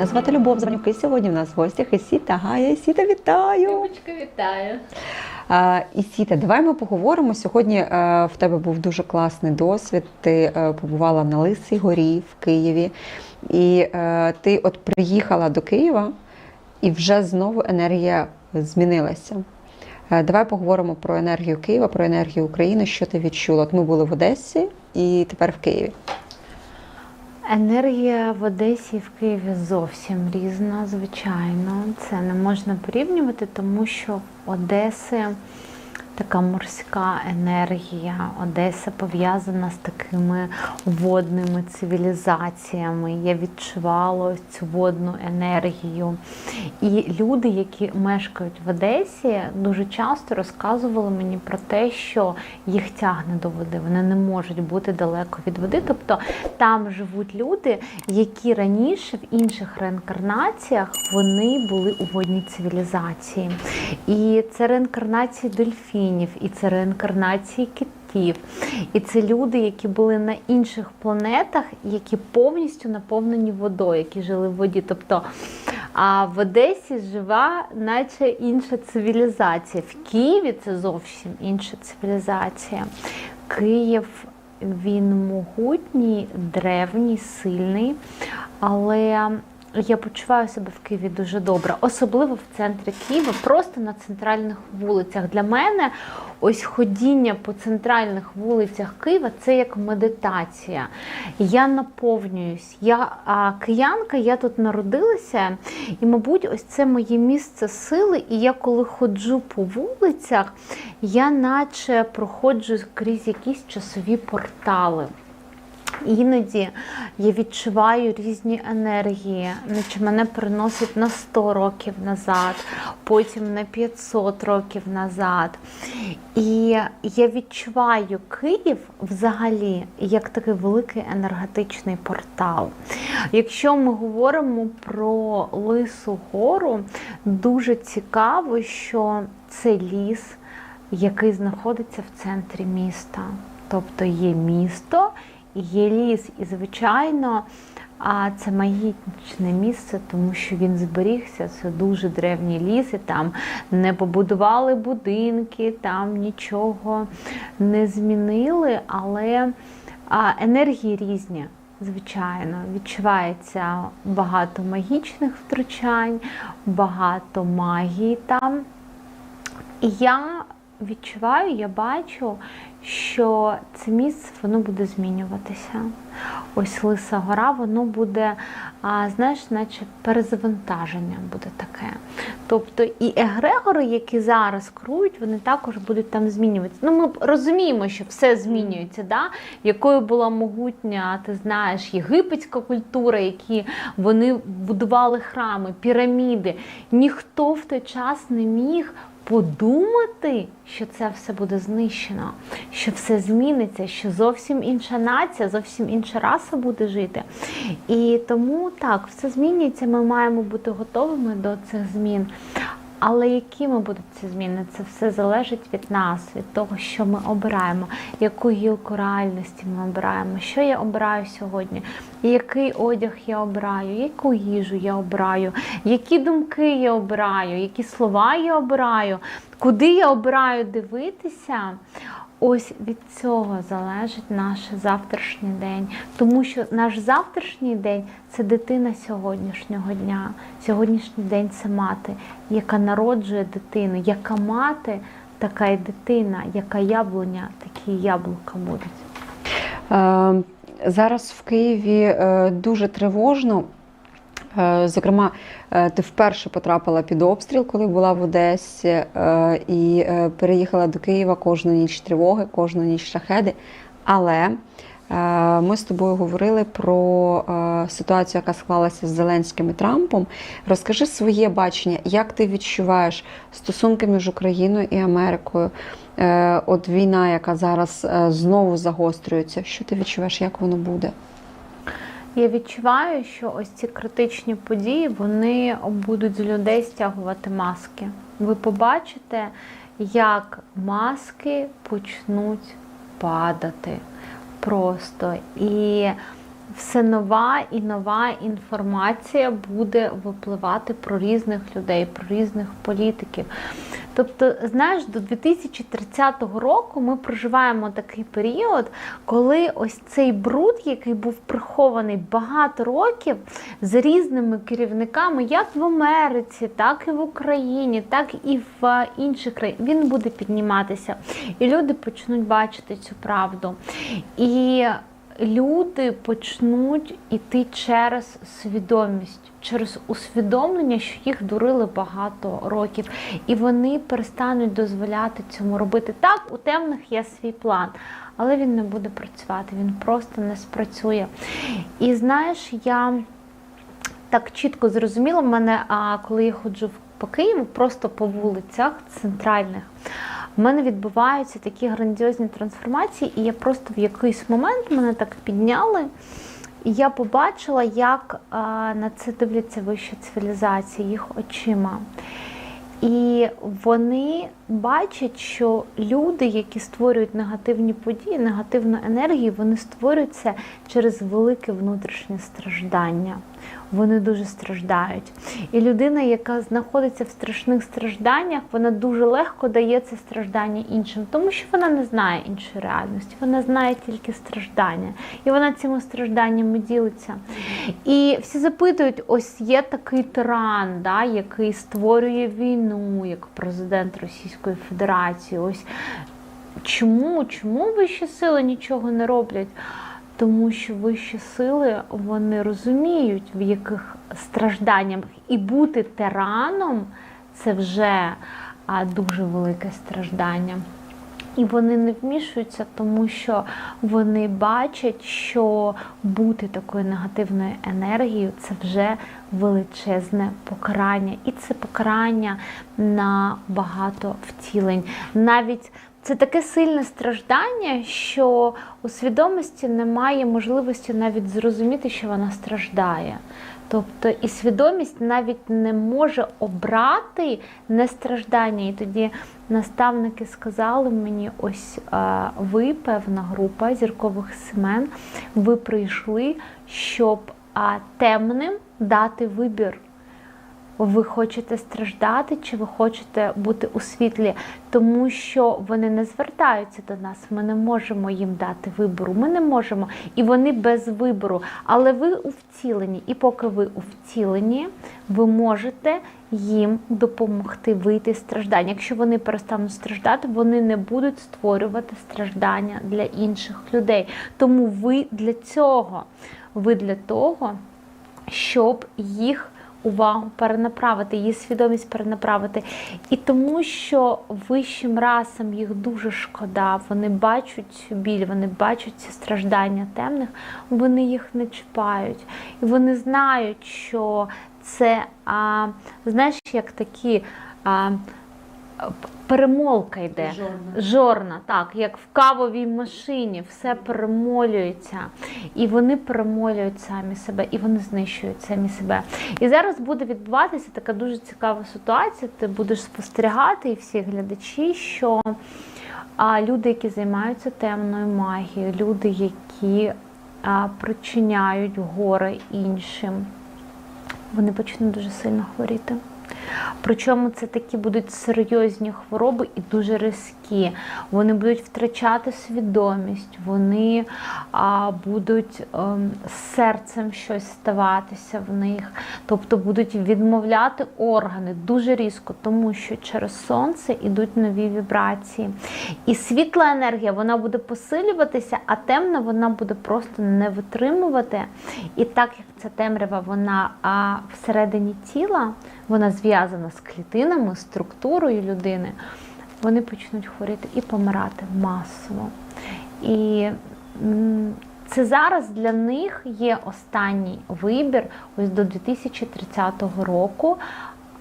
Мене звати Любов Зранюки. Сьогодні в нас в гостях Ісіта Гая. Ісіта, вітаю! Любочка, вітаю. Ісіта, давай ми поговоримо. Сьогодні е, в тебе був дуже класний досвід. Ти е, побувала на Лисій горі в Києві, і е, ти от приїхала до Києва, і вже знову енергія змінилася. Давай поговоримо про енергію Києва, про енергію України. Що ти відчула? От ми були в Одесі і тепер в Києві. Енергія в Одесі і в Києві зовсім різна, звичайно. Це не можна порівнювати, тому що Одеси така морська енергія. Одеса пов'язана з такими водними цивілізаціями. Я відчувала цю водну енергію. І люди, які мешкають в Одесі, дуже часто розказували мені про те, що їх тягне до води. Вони не можуть бути далеко від води. Тобто там живуть люди, які раніше в інших реінкарнаціях вони були у водній цивілізації. І це реінкарнації дельфінів, і це реінкарнації китів. І це люди, які були на інших планетах, які повністю наповнені водою, які жили в воді. Тобто а в Одесі жива, наче інша цивілізація. В Києві це зовсім інша цивілізація. Київ він могутній, древній, сильний, але я почуваю себе в Києві дуже добре, особливо в центрі Києва, просто на центральних вулицях. Для мене ось ходіння по центральних вулицях Києва це як медитація. Я наповнююсь. Я а, киянка, я тут народилася, і, мабуть, ось це моє місце сили. І я коли ходжу по вулицях, я наче проходжу крізь якісь часові портали. Іноді я відчуваю різні енергії, наче мене переносить на 100 років назад, потім на 500 років назад. І я відчуваю Київ взагалі як такий великий енергетичний портал. Якщо ми говоримо про Лису гору, дуже цікаво, що це ліс, який знаходиться в центрі міста. Тобто є місто є ліс, і, звичайно, а це магічне місце, тому що він зберігся. Це дуже древній ліс, і там не побудували будинки, там нічого не змінили, але енергії різні. Звичайно, відчувається багато магічних втручань, багато магії там. І я відчуваю, я бачу, що це місце воно буде змінюватися. Ось Лиса гора, воно буде, а, знаєш, наче перезавантаження буде таке. Тобто і егрегори, які зараз крують, вони також будуть там змінюватися. Ну, ми розуміємо, що все змінюється, да? якою була могутня, ти знаєш, єгипетська культура, які вони будували храми, піраміди. Ніхто в той час не міг подумати, що це все буде знищено, що все зміниться, що зовсім інша нація, зовсім інша раса буде жити. І тому так, все змінюється, ми маємо бути готовими до цих змін. Але якими будуть ці зміни? Це все залежить від нас, від того, що ми обираємо, яку гілку реальності ми обираємо, що я обираю сьогодні, який одяг я обираю, яку їжу я обираю, які думки я обираю, які слова я обираю, куди я обираю дивитися. Ось від цього залежить наш завтрашній день, тому що наш завтрашній день це дитина сьогоднішнього дня. Сьогоднішній день це мати, яка народжує дитину, яка мати, така й дитина, яка яблуня, такі яблука будуть. Е, Зараз в Києві е, дуже тривожно. Е, Зокрема, е, ти вперше потрапила під обстріл, коли була в Одесі, е, і переїхала до Києва кожну ніч тривоги, кожну ніч шахеди. Але ми з тобою говорили про ситуацію, яка склалася з Зеленським і Трампом. Розкажи своє бачення, як ти відчуваєш стосунки між Україною і Америкою? От війна, яка зараз знову загострюється. Що ти відчуваєш, як воно буде? Я відчуваю, що ось ці критичні події вони будуть з людей стягувати маски. Ви побачите, як маски почнуть падати просто. І все нова і нова інформація буде випливати про різних людей, про різних політиків. Тобто, знаєш, до 2030 року ми проживаємо такий період, коли ось цей бруд, який був прихований багато років з різними керівниками, як в Америці, так і в Україні, так і в інших країнах, він буде підніматися. І люди почнуть бачити цю правду. І люди почнуть іти через свідомість, через усвідомлення, що їх дурили багато років, і вони перестануть дозволяти цьому робити. Так, у темних є свій план, але він не буде працювати, він просто не спрацює. І знаєш, я так чітко зрозуміла, в мене, коли я ходжу по Києву, просто по вулицях центральних. В мене відбуваються такі грандіозні трансформації, і я просто в якийсь момент мене так підняли, і я побачила, як на це дивляться вищі цивілізації їх очима. І вони бачать, що люди, які створюють негативні події, негативну енергію, вони створюють це через велике внутрішнє страждання. Вони дуже страждають. І людина, яка знаходиться в страшних стражданнях, вона дуже легко дає це страждання іншим, тому що вона не знає іншої реальності, вона знає тільки страждання. І вона цими стражданнями ділиться. І всі запитують: ось є такий тиран, да, який створює війну, як президент Російської Федерації. Ось чому, чому вищі сили нічого не роблять? Тому що вищі сили вони розуміють, в яких стражданнях і бути тираном це вже дуже велике страждання. І вони не вмішуються, тому що вони бачать, що бути такою негативною енергією це вже величезне покарання. І це покарання на багато втілень. Навіть це таке сильне страждання, що у свідомості немає можливості навіть зрозуміти, що вона страждає. Тобто і свідомість навіть не може обрати нестраждання. І тоді наставники сказали мені: ось ви, певна група зіркових семен, ви прийшли, щоб темним дати вибір. Ви хочете страждати, чи ви хочете бути у світлі, тому що вони не звертаються до нас. Ми не можемо їм дати вибору. Ми не можемо, і вони без вибору. Але ви у втіленні, і поки ви у втіленні, ви можете їм допомогти вийти з страждання. Якщо вони перестануть страждати, вони не будуть створювати страждання для інших людей. Тому ви для цього, ви для того, щоб їх увагу перенаправити, її свідомість перенаправити. І тому, що вищим расам їх дуже шкода, вони бачать цю біль, вони бачать ці страждання темних, вони їх не чіпають. І вони знають, що це, а, знаєш, як такі. А, Перемолка йде. Жорна. Жорна, так, як в кавовій машині, все перемолюється. І вони перемолюють самі себе, і вони знищують самі себе. І зараз буде відбуватися така дуже цікава ситуація. Ти будеш спостерігати, і всі глядачі, що а, люди, які займаються темною магією, люди, які а, причиняють горе іншим, вони почнуть дуже сильно хворіти. Причому це такі будуть серйозні хвороби і дуже різкі. Вони будуть втрачати свідомість, вони а, будуть ем, з серцем щось ставатися в них, тобто будуть відмовляти органи дуже різко, тому що через сонце йдуть нові вібрації. І світла енергія вона буде посилюватися, а темна вона буде просто не витримувати. І так як ця темрява вона а, всередині тіла, вона зв'язана з клітинами, структурою людини, вони почнуть хворіти і помирати масово. І це зараз для них є останній вибір ось до 2030 року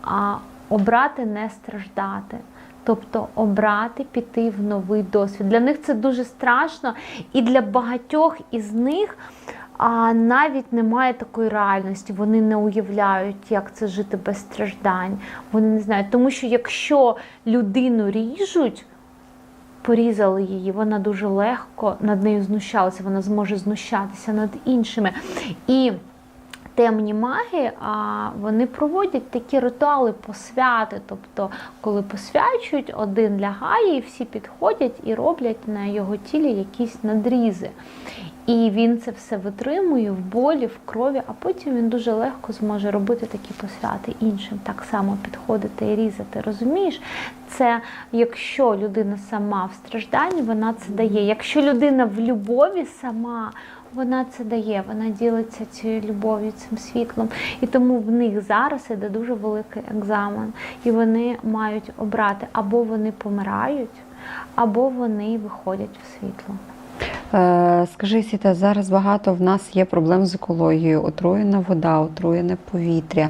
а, обрати не страждати. Тобто обрати, піти в новий досвід. Для них це дуже страшно, і для багатьох із них а, навіть немає такої реальності. Вони не уявляють, як це жити без страждань. Вони не знають. Тому що якщо людину ріжуть, порізали її, вона дуже легко над нею знущалася, вона зможе знущатися над іншими. І темні маги, а вони проводять такі ритуали посвяти. Тобто, коли посвячують, один лягає, і всі підходять і роблять на його тілі якісь надрізи. І він це все витримує в болі, в крові, а потім він дуже легко зможе робити такі посвяти іншим, так само підходити і різати. Розумієш? Це якщо людина сама в стражданні, вона це дає. Якщо людина в любові сама, вона це дає, вона ділиться цією любов'ю, цим світлом. І тому в них зараз іде дуже великий екзамен. І вони мають обрати або вони помирають, або вони виходять в світло. Е, Скажи, Сіта, зараз багато в нас є проблем з екологією, отруєна вода, отруєне повітря.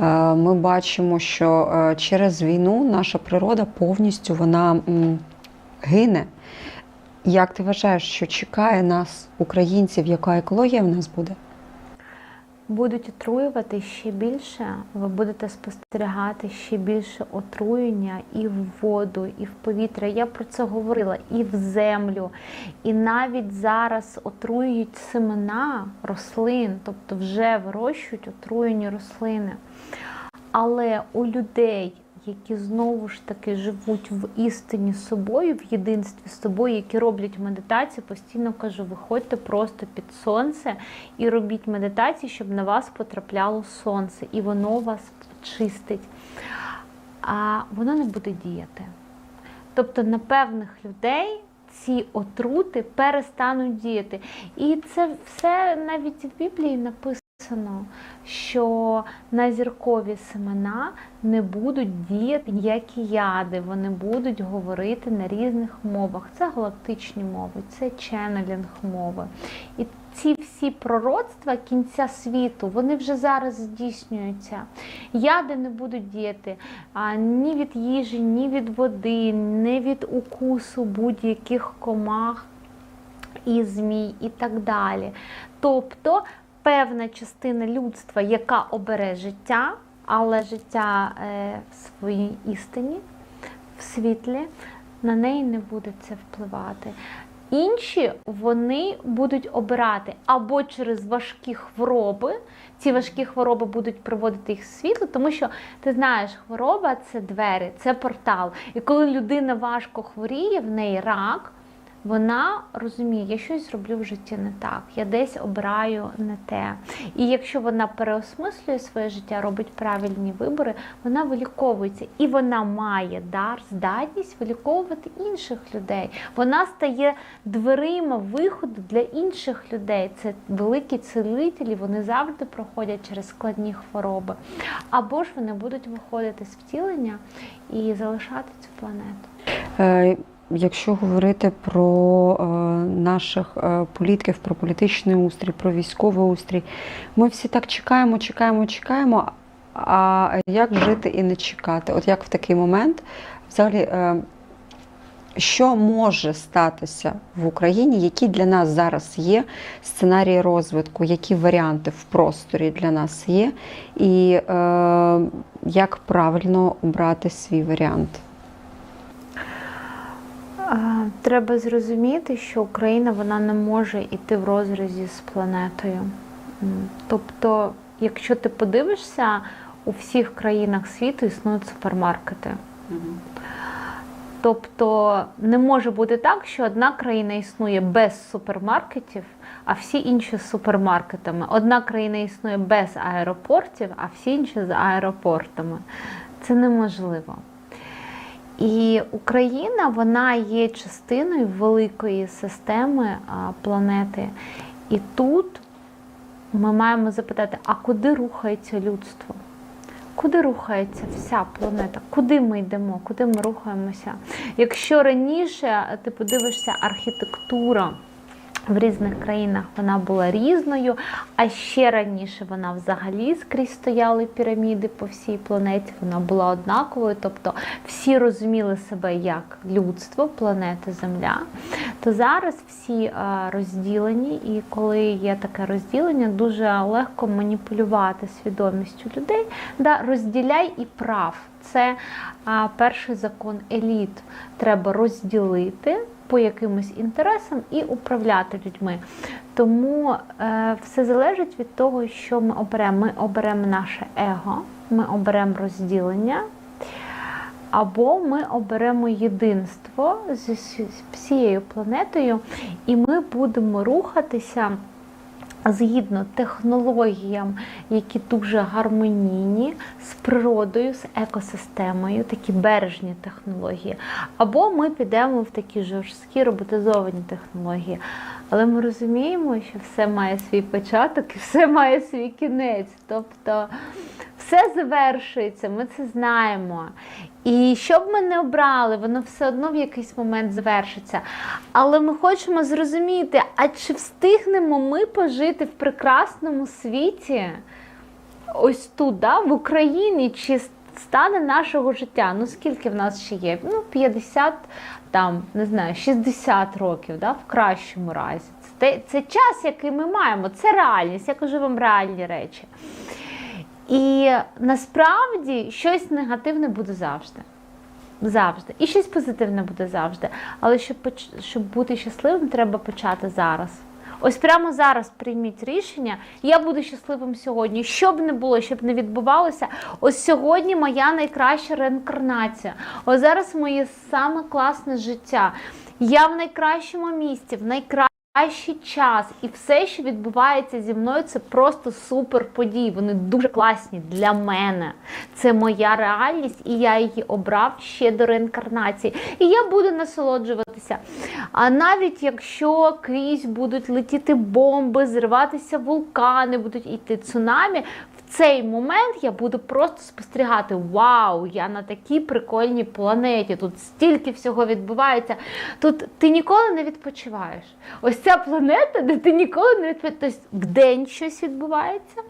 Е, Ми бачимо, що е, через війну наша природа повністю вона гине. Як ти вважаєш, що чекає нас, українців, яка екологія в нас буде? будуть отруювати ще більше, ви будете спостерігати ще більше отруєння і в воду, і в повітря. Я про це говорила, і в землю. І навіть зараз отруюють семена рослин, тобто вже вирощують отруєні рослини. Але у людей, які знову ж таки живуть в істині з собою, в єдинстві з собою, які роблять медитацію, постійно кажу, виходьте просто під сонце і робіть медитацію, щоб на вас потрапляло сонце, і воно вас чистить. А воно не буде діяти. Тобто на певних людей ці отрути перестануть діяти. І це все навіть в Біблії написано. Що на зіркові семена не будуть діяти ніякі яди, вони будуть говорити на різних мовах. Це галактичні мови, це ченнелінг мови. І ці всі пророцтва кінця світу, вони вже зараз здійснюються. Яди не будуть діяти а, ні від їжі, ні від води, ні від укусу будь-яких комах і змій, і так далі. Тобто певна частина людства, яка обере життя, але життя е, в своїй істині, в світлі, на неї не буде це впливати. Інші вони будуть обирати або через важкі хвороби. Ці важкі хвороби будуть приводити їх в світло, тому що ти знаєш, хвороба це двері, це портал. І коли людина важко хворіє, в неї рак. Вона розуміє, я щось зроблю в житті не так, я десь обираю не те. І якщо вона переосмислює своє життя, робить правильні вибори, вона виліковується і вона має дар, здатність виліковувати інших людей. Вона стає дверима виходу для інших людей. Це великі цілителі, вони завжди проходять через складні хвороби. Або ж вони будуть виходити з втілення і залишати цю планету. Якщо говорити про е, наших е, політиків, про політичний устрій, про військовий устрій, ми всі так чекаємо, чекаємо, чекаємо. А як жити і не чекати? От як в такий момент, взагалі, е, що може статися в Україні, які для нас зараз є сценарії розвитку, які варіанти в просторі для нас є, і як правильно обрати свій варіант? Треба зрозуміти, що Україна вона не може йти в розрізі з планетою. Тобто, якщо ти подивишся, у всіх країнах світу існують супермаркети. Тобто не може бути так, що одна країна існує без супермаркетів, а всі інші з супермаркетами. Одна країна існує без аеропортів, а всі інші з аеропортами. Це неможливо. І Україна вона є частиною великої системи планети. І тут ми маємо запитати, а куди рухається людство? Куди рухається вся планета? Куди ми йдемо? Куди ми рухаємося? Якщо раніше ти подивишся архітектура В різних країнах вона була різною, а ще раніше вона взагалі скрізь стояли піраміди по всій планеті. Вона була однаковою, тобто всі розуміли себе як людство, планета Земля. То зараз всі е, розділені, і коли є таке розділення, дуже легко маніпулювати свідомістю людей. Да, розділяй і прав. Це а, перший закон еліт. Треба розділити по якимось інтересам і управляти людьми. Тому е, все залежить від того, що ми оберемо. Ми оберемо наше его, ми оберемо розділення, або ми оберемо єдинство з всією планетою, і ми будемо рухатися. Згідно технологіям, які дуже гармонійні з природою, з екосистемою, такі бережні технології, або ми підемо в такі жорсткі роботизовані технології. Але ми розуміємо, що все має свій початок і все має свій кінець. Тобто все завершується, ми це знаємо. І що б ми не обрали, воно все одно в якийсь момент завершиться. Але ми хочемо зрозуміти, а чи встигнемо ми пожити в прекрасному світі, ось тут, да, в Україні, чи стане нашого життя? Ну скільки в нас ще є? Ну, 50, там, не знаю, 60 років, да, в кращому разі. Це, це час, який ми маємо, це реальність. Я кажу вам реальні речі. І насправді щось негативне буде завжди. Завжди. І щось позитивне буде завжди. Але щоб, щоб бути щасливим, треба почати зараз. Ось прямо зараз прийміть рішення, я буду щасливим сьогодні. Що б не було, щоб не відбувалося, ось сьогодні моя найкраща реінкарнація. Ось зараз моє саме класне життя. Я в найкращому місці, в найкращому найкращий час, і все, що відбувається зі мною, це просто супер події. Вони дуже класні для мене. Це моя реальність, і я її обрав ще до реінкарнації. І я буду насолоджуватися. А навіть якщо крізь будуть летіти бомби, зриватися вулкани, будуть йти цунамі. Цей момент я буду просто спостерігати: Вау, я на такій прикольній планеті. Тут стільки всього відбувається. Тут ти ніколи не відпочиваєш. Ось ця планета, де ти ніколи не відпочиваєш. Тобто вдень щось відбувається.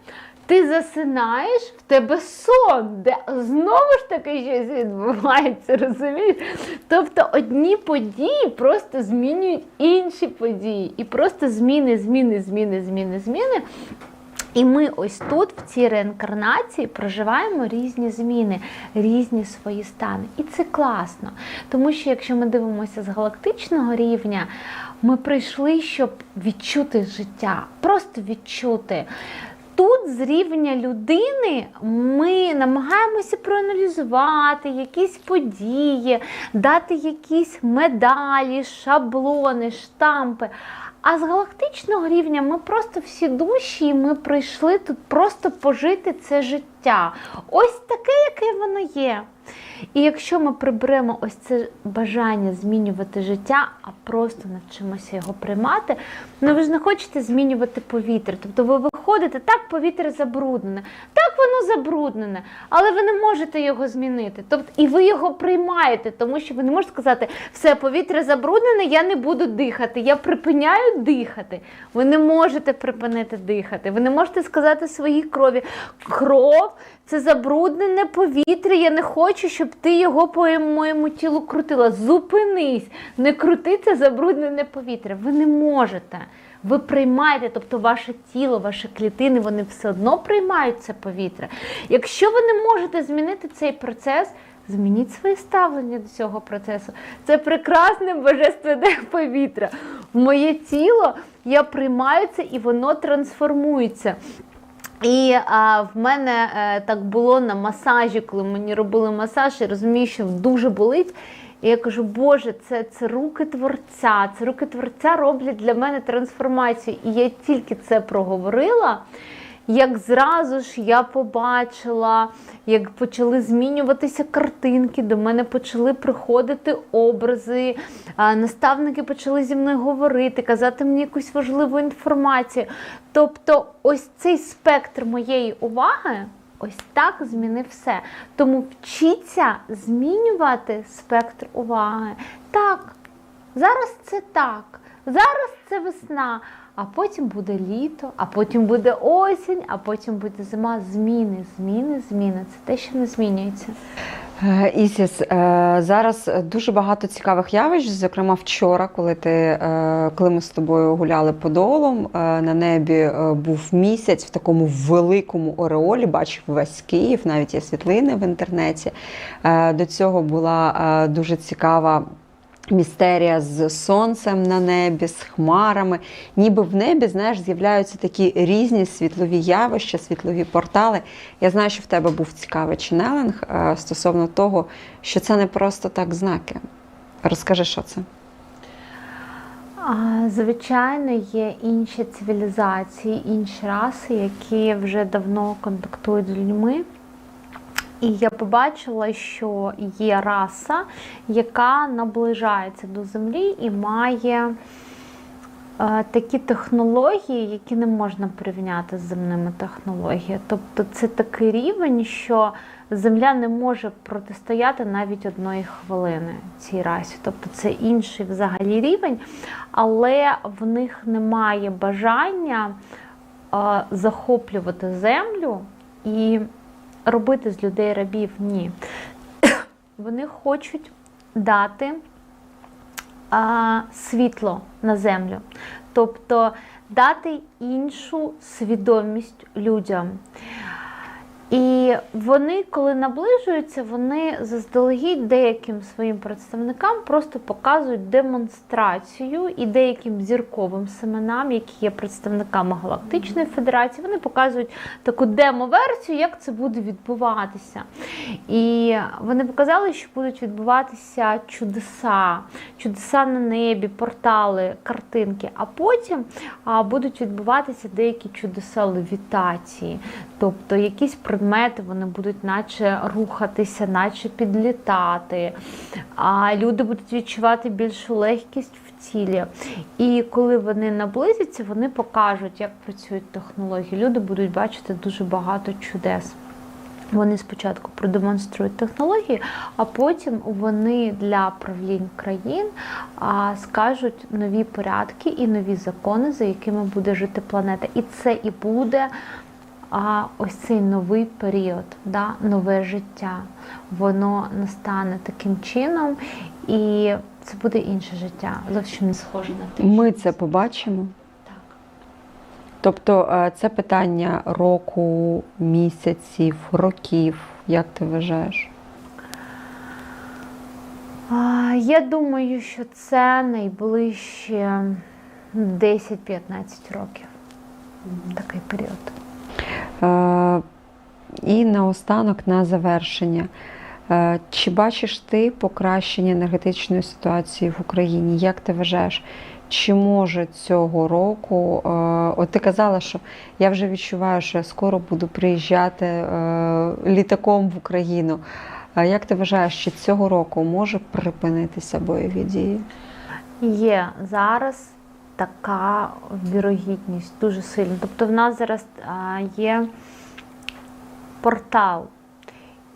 Ти засинаєш, в тебе сон, де знову ж таки щось відбувається, розумієш? Тобто одні події просто змінюють інші події. І просто зміни, зміни, зміни, зміни, зміни. І ми ось тут, в цій реінкарнації, проживаємо різні зміни, різні свої стани. І це класно. Тому що якщо ми дивимося з галактичного рівня, ми прийшли, щоб відчути життя, просто відчути. Тут з рівня людини ми намагаємося проаналізувати якісь події, дати якісь медалі, шаблони, штампи. А з галактичного рівня ми просто всі душі, ми прийшли тут просто пожити це життя. Ось таке, яке воно є. І якщо ми приберемо ось це бажання змінювати життя, а просто навчимося його приймати, ну ви ж не хочете змінювати повітря. Тобто ви виходите, так повітря забруднене, так воно забруднене, але ви не можете його змінити. Тобто, і ви його приймаєте, тому що ви не можете сказати, все, повітря забруднене, я не буду дихати, я припиняю дихати. Ви не можете припинити дихати. Ви не можете сказати своїй крові, кров це забруднене повітря. Я не хочу, щоб ти його по моєму тілу крутила. Зупинись, не крути це забруднене повітря. Ви не можете. Ви приймаєте, тобто ваше тіло, ваші клітини, вони все одно приймають це повітря. Якщо ви не можете змінити цей процес, змініть своє ставлення до цього процесу. Це прекрасне божественне повітря. Моє тіло я приймаю це і воно трансформується. І а, в мене е, так було на масажі, коли мені робили масаж, я розумію, що дуже болить. І я кажу, Боже, це, це руки творця, це руки творця роблять для мене трансформацію. І я тільки це проговорила. Як зразу ж я побачила, як почали змінюватися картинки, до мене почали приходити образи, наставники почали зі мною говорити, казати мені якусь важливу інформацію. Тобто, ось цей спектр моєї уваги. Ось так змінив все. Тому вчіться змінювати спектр уваги. Так, зараз це так. Зараз це весна, а потім буде літо, а потім буде осінь, а потім буде зима. Зміни, зміни, зміни. Це те, що не змінюється. Е, Ісіс, е, зараз дуже багато цікавих явищ. Зокрема, вчора, коли ти е, коли ми з тобою гуляли подолом, на небі був місяць в такому великому ореолі, бачив весь Київ, навіть є світлини в інтернеті. До цього була дуже цікава. Містерія з сонцем на небі, з хмарами. Ніби в небі, знаєш, з'являються такі різні світлові явища, світлові портали. Я знаю, що в тебе був цікавий ченелинг е, стосовно того, що це не просто так знаки. Розкажи, що це? Звичайно, є інші цивілізації, інші раси, які вже давно контактують з людьми. І я побачила, що є раса, яка наближається до Землі і має е, такі технології, які не можна порівняти з земними технологіями. Тобто це такий рівень, що Земля не може протистояти навіть одної хвилини цій расі. Тобто це інший взагалі рівень, але в них немає бажання е, захоплювати землю і робити з людей рабів. Ні. Вони хочуть дати а, світло на землю, тобто дати іншу свідомість людям. І вони, коли наближуються, вони заздалегідь деяким своїм представникам просто показують демонстрацію і деяким зірковим семенам, які є представниками Галактичної Федерації, вони показують таку демо-версію, як це буде відбуватися. І вони показали, що будуть відбуватися чудеса, чудеса на небі, портали, картинки, а потім будуть відбуватися деякі чудеса левітації, тобто якісь предмети вони будуть наче рухатися, наче підлітати. А люди будуть відчувати більшу легкість в тілі. І коли вони наблизяться, вони покажуть, як працюють технології. Люди будуть бачити дуже багато чудес. Вони спочатку продемонструють технології, а потім вони для правлінь країн скажуть нові порядки і нові закони, за якими буде жити планета. І це і буде а, ось цей новий період, да, нове життя. Воно настане таким чином, і це буде інше життя, зовсім не схоже на те. Ми це побачимо. Так. Тобто е, це питання року, місяців, років. Як ти вважаєш? Я думаю, що це найближче 10-15 років. Такий період. Е, І наостанок на завершення. Е, Чи бачиш ти покращення енергетичної ситуації в Україні? Як ти вважаєш, чи може цього року? е, От ти казала, що я вже відчуваю, що я скоро буду приїжджати літаком в Україну. Як ти вважаєш, чи цього року може припинитися бойові дії? Є зараз така вірогідність дуже сильна. Тобто в нас зараз є портал.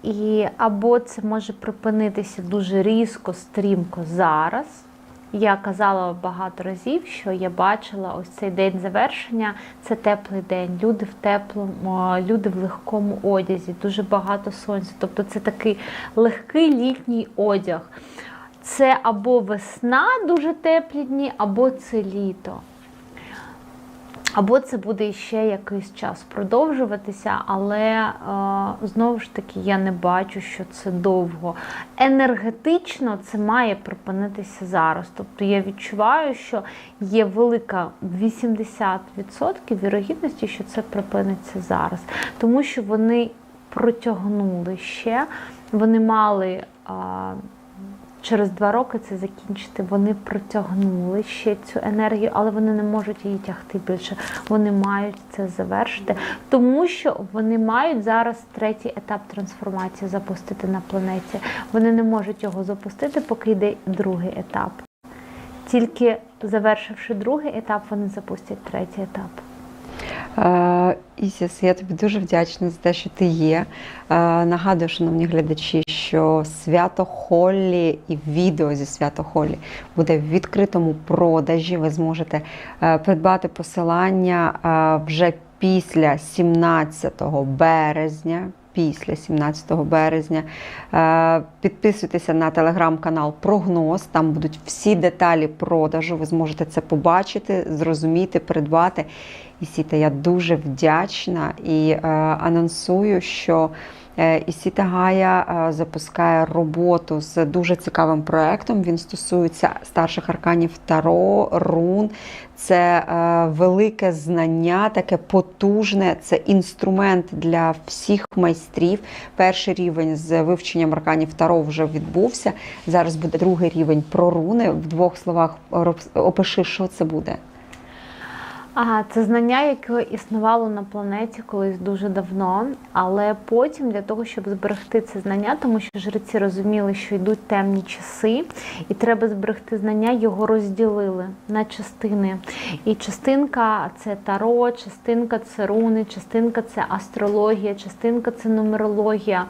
І або це може припинитися дуже різко, стрімко зараз. Я казала багато разів, що я бачила ось цей день завершення. Це теплий день. Люди в теплому, люди в легкому одязі, дуже багато сонця. Тобто це такий легкий літній одяг. Це або весна дуже теплі дні, або це літо. Або це буде ще якийсь час продовжуватися, але е, знову ж таки я не бачу, що це довго. Енергетично це має припинитися зараз. Тобто я відчуваю, що є велика 80% вірогідності, що це припиниться зараз. Тому що вони протягнули ще, вони мали. Е, через два роки це закінчити. Вони протягнули ще цю енергію, але вони не можуть її тягти більше. Вони мають це завершити, тому що вони мають зараз третій етап трансформації запустити на планеті. Вони не можуть його запустити, поки йде другий етап. Тільки завершивши другий етап, вони запустять третій етап. Е, Ісіс, я тобі дуже вдячна за те, що ти є. Е, Нагадую, шановні глядачі, що свято Холлі і відео зі свято Холлі буде в відкритому продажі. Ви зможете е, придбати посилання вже після 17 березня. Після 17 березня підписуйтеся на телеграм-канал Прогноз. Там будуть всі деталі продажу. Ви зможете це побачити, зрозуміти, придбати. І Сіта, я дуже вдячна і е, анонсую, що е, Ісіта Гая е, запускає роботу з дуже цікавим проектом. Він стосується старших арканів Таро, рун. Це велике знання, таке потужне, це інструмент для всіх майстрів. Перший рівень з вивченням арканів Таро вже відбувся. Зараз буде другий рівень про руни. В двох словах опиши, що це буде. Ага, це знання, яке існувало на планеті колись дуже давно, але потім для того, щоб зберегти це знання, тому що жреці розуміли, що йдуть темні часи, і треба зберегти знання, його розділили на частини. І частинка це таро, частинка це руни, частинка це астрологія, частинка це нумерологія.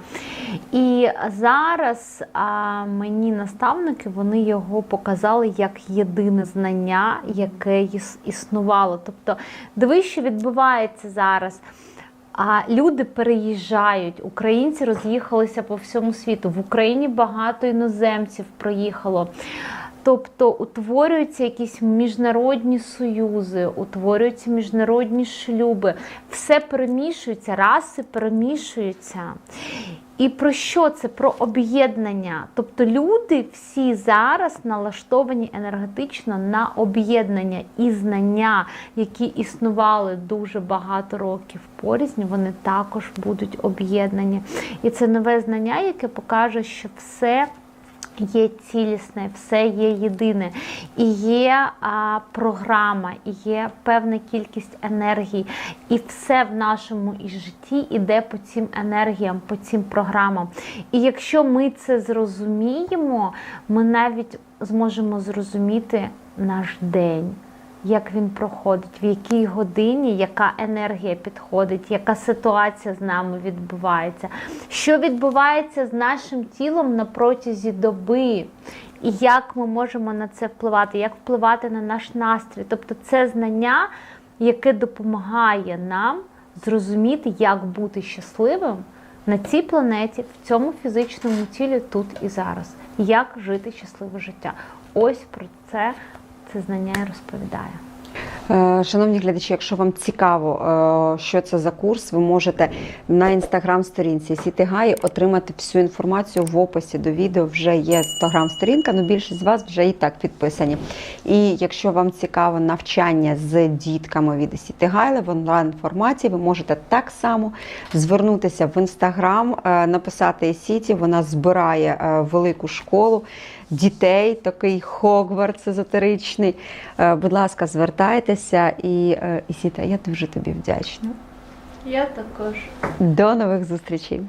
І зараз а, мені наставники вони його показали як єдине знання, яке існувало. Тобто, дивись, що відбувається зараз. А люди переїжджають, українці роз'їхалися по всьому світу. В Україні багато іноземців проїхало. Тобто утворюються якісь міжнародні союзи, утворюються міжнародні шлюби, все перемішується, раси перемішуються. І про що це? Про об'єднання. Тобто люди всі зараз налаштовані енергетично на об'єднання і знання, які існували дуже багато років порізні, вони також будуть об'єднані. І це нове знання, яке покаже, що все. Є цілісне, все є єдине, і є а, програма, і є певна кількість енергії. і все в нашому і житті іде по цим енергіям, по цим програмам. І якщо ми це зрозуміємо, ми навіть зможемо зрозуміти наш день. Як він проходить, в якій годині, яка енергія підходить, яка ситуація з нами відбувається, що відбувається з нашим тілом на протязі доби, і як ми можемо на це впливати, як впливати на наш настрій. Тобто це знання, яке допомагає нам зрозуміти, як бути щасливим на цій планеті, в цьому фізичному тілі тут і зараз, як жити щасливе життя. Ось про це це знання і розповідає. Е, Шановні глядачі, якщо вам цікаво, е, що це за курс, ви можете на інстаграм-сторінці Сітигаї отримати всю інформацію в описі до відео. Вже є інстаграм-сторінка, але більшість з вас вже і так підписані. І якщо вам цікаво навчання з дітками від Сітигайли в онлайн форматі, ви можете так само звернутися в інстаграм, е, написати Сіті. Вона збирає велику школу дітей, такий Хогвартс езотеричний. Е, Будь ласка, звертайтеся і, Ісіта, я дуже тобі вдячна. Я також. До нових зустрічей.